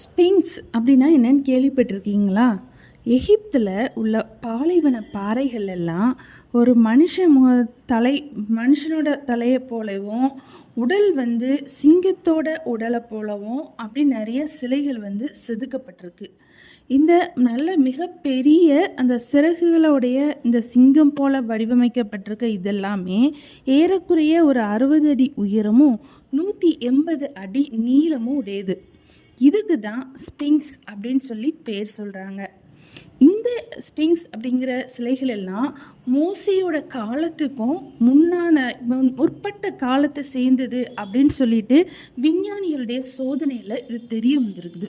Sphinx அப்படின்னா என்னன்னு கேள்விப்பட்டிருக்கீங்களா? எகிப்தில் உள்ள பாலைவன பாறைகள் எல்லாம் ஒரு மனுஷ முக தலை மனுஷனோட தலையை போலவும் உடல் வந்து சிங்கத்தோட உடலை போலவும் அப்படி நிறைய சிலைகள் வந்து செதுக்கப்பட்டிருக்கு. இந்த நல்ல மிகப்பெரிய அந்த சிறகுகளுடைய இந்த சிங்கம் போல வடிவமைக்கப்பட்டிருக்க இதெல்லாமே ஏறக்குறைய ஒரு அறுபது அடி உயரமும் நூற்றி எண்பது அடி நீளமும் உடையது. இதுக்கு தான் ஸ்பிங்ஸ் அப்படின்னு சொல்லி பேர் சொல்கிறாங்க இந்த ஸ்பிங்ஸ் அப்படிங்கிற சிலைகள் எல்லாம் மோசியோட காலத்துக்கும் முன்னான முன்- முற்பட்ட காலத்தை சேர்ந்தது அப்படின்னு சொல்லிட்டு விஞ்ஞானிகளுடைய சோதனையில் இது தெரிய வந்திருக்குது.